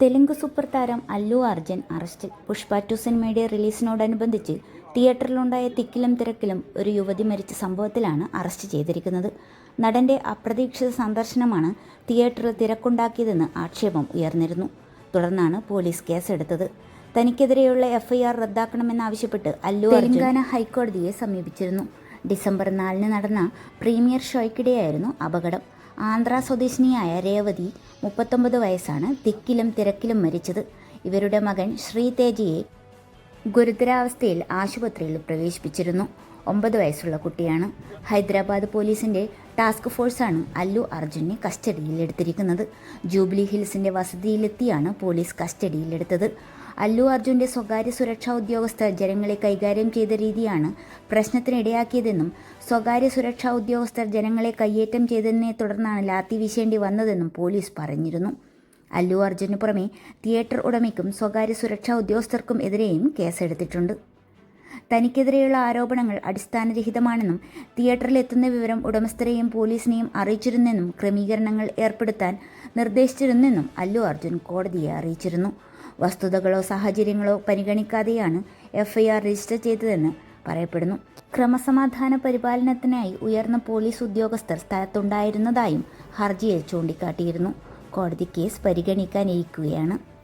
Telugu super താരം അല്ലു അർജുൻ അറസ്റ്റിൽ. Pushpa to സിനിമയുടെ റിലീസിനോടനുബന്ധിച്ച് തിയേറ്ററിലുണ്ടായ തിക്കിലും തിരക്കിലും ഒരു യുവതി മരിച്ച സംഭവത്തിലാണ് അറസ്റ്റ് ചെയ്തിരിക്കുന്നത്. നടന്റെ അപ്രതീക്ഷിത സന്ദർശനമാണ് തിയേറ്ററിൽ തിരക്കുണ്ടാക്കിയതെന്ന് ആക്ഷേപം ഉയർന്നിരുന്നു. തുടർന്നാണ് പോലീസ് കേസെടുത്തത്. തനിക്കെതിരെയുള്ള എഫ്ഐആർ റദ്ദാക്കണമെന്നാവശ്യപ്പെട്ട് അല്ലു തെലങ്കാന ഹൈക്കോടതിയെ സമീപിച്ചിരുന്നു. ഡിസംബർ നാലിന് നടന്ന പ്രീമിയർ ഷോയ്ക്കിടെയായിരുന്നു അപകടം. ആന്ധ്ര സ്വദേശിനിയായ രേവതി മുപ്പത്തൊമ്പത് വയസ്സാണ്. തിക്കിലും തിരക്കിലും മരിച്ചത്. ഇവരുടെ മകൻ ശ്രീ തേജയെ ഗുരുതരാവസ്ഥയിൽ ആശുപത്രിയിൽ പ്രവേശിപ്പിച്ചിരുന്നു. ഒമ്പത് വയസ്സുള്ള കുട്ടിയാണ്. ഹൈദരാബാദ് പോലീസിന്റെ ടാസ്ക് ഫോഴ്സാണ് അല്ലു അർജുനെ കസ്റ്റഡിയിൽ എടുത്തിരിക്കുന്നത് ജൂബിലി ഹിൽസിന്റെ വസതിയിലെത്തിയാണ് പോലീസ് കസ്റ്റഡിയിലെടുത്തത്. അല്ലു അർജുന്റെ സ്വകാര്യ സുരക്ഷാ ഉദ്യോഗസ്ഥർ ജനങ്ങളെ കൈകാര്യം ചെയ്ത രീതിയാണ് പ്രശ്നത്തിനിടയാക്കിയതെന്നും സ്വകാര്യ സുരക്ഷാ ഉദ്യോഗസ്ഥർ ജനങ്ങളെ കയ്യേറ്റം ചെയ്തതിനെ തുടർന്നാണ് ലാത്തി വീശേണ്ടി വന്നതെന്നും പോലീസ് പറഞ്ഞിരുന്നു. അല്ലു അർജുന് പുറമെ തിയേറ്റർ ഉടമയ്ക്കും സ്വകാര്യ സുരക്ഷാ ഉദ്യോഗസ്ഥർക്കും എതിരെയും കേസെടുത്തിട്ടുണ്ട്. തനിക്കെതിരെയുള്ള ആരോപണങ്ങൾ അടിസ്ഥാനരഹിതമാണെന്നും തിയേറ്ററിലെത്തുന്ന വിവരം ഉടമസ്ഥരെയും പോലീസിനെയും അറിയിച്ചിരുന്നെന്നും ക്രമീകരണങ്ങൾ ഏർപ്പെടുത്താൻ നിർദ്ദേശിച്ചിരുന്നെന്നും അല്ലു അർജുൻ കോടതിയെ അറിയിച്ചിരുന്നു. വസ്തുതകളോ സാഹചര്യങ്ങളോ പരിഗണിക്കാതെയാണ് എഫ്ഐആർ രജിസ്റ്റർ ചെയ്തതെന്ന് പറയപ്പെടുന്നു. ക്രമസമാധാന പരിപാലനത്തിനായി ഉയർന്ന പോലീസ് ഉദ്യോഗസ്ഥർ സ്ഥലത്തുണ്ടായിരുന്നതായും ഹർജിയിൽ ചൂണ്ടിക്കാട്ടിയിരുന്നു. കോടതി കേസ് പരിഗണിക്കാനിരിക്കുകയാണ്.